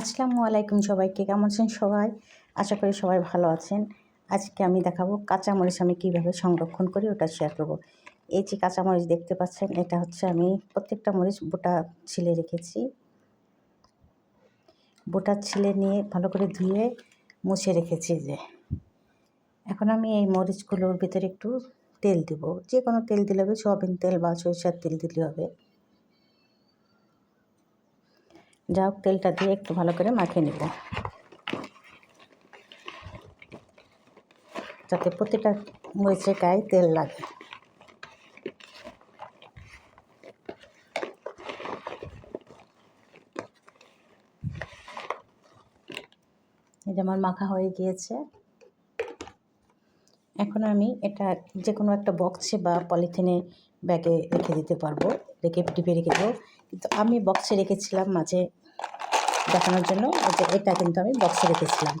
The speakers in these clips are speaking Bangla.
আসসালামু আলাইকুম সবাইকে, কেমন আছেন সবাই? আশা করি সবাই ভালো আছেন। আজকে আমি দেখাবো কাঁচামরিচ আমি কীভাবে সংরক্ষণ করি ওটা শেয়ার করব। এই যে কাঁচামরিচ দেখতে পাচ্ছেন, এটা হচ্ছে আমি প্রত্যেকটা মরিচ বোটা ছিলে রেখেছি। বোটা ছিলে নিয়ে ভালো করে ধুয়ে মুছে রেখেছি যে। এখন আমি এই মরিচগুলোর ভিতরে একটু তেল দেব। যে কোনো তেল দিলে হবে, সোয়াবিন তেল বা সরিষার তেল দিলে হবে। যা হোক তেলটা দিয়ে একটু ভালো করে মাখিয়ে নেব। যাতে প্রতিটা মরিচের গায়ে তেল লাগে। এটা আমার মাখা হয়ে গিয়েছে। এখন আমি এটা যে কোনো একটা বক্সে বা পলিথিনে ব্যাগে রেখে দিতে পারব। রেখে ডিপে রেখে দেবো। কিন্তু আমি বক্সে রেখেছিলাম মাঝে দেখানোর জন্য এটা কিন্তু আমি বক্সে রেখেছিলাম।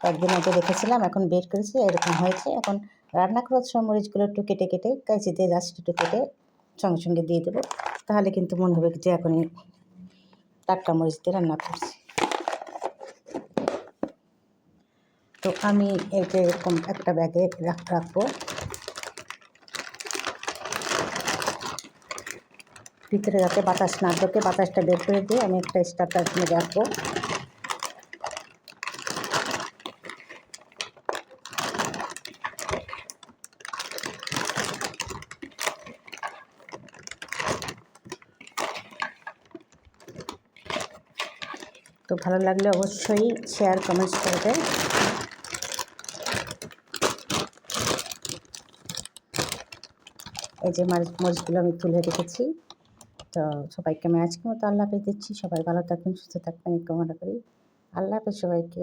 কয়েকদিন আগে রেখেছিলাম, এখন বের করেছি, এরকম হয়েছে। এখন রান্না করার সময় মরিচগুলো একটু কেটে কেটে কাঁচি দিয়ে জাস্ট একটু কেটে সঙ্গে সঙ্গে দিয়ে দেবো। তাহলে কিন্তু মনে হবে যে এখনই টাটকা মরিচ দিয়ে রান্না করছি। তো আমি এটা এরকম একটা ব্যাগে রাখব। ভিতরে যাতে বাতাস না ঢোকে, বাতাসটা বের করে দিয়ে আমি একটা স্টার্টার নিয়ে রাখব। তো ভালো লাগলে অবশ্যই শেয়ার কমেন্টস করবে এই যে মরিচ মরিচগুলো আমি তুলে রেখেছি। তো সবাইকে আমি আজকে মতো আল্লাহ হাফেজ দিচ্ছি। সবাই ভালো থাকবেন, সুস্থ থাকবেন, এই কামনা করি। আল্লাহ হাফেজ সবাইকে।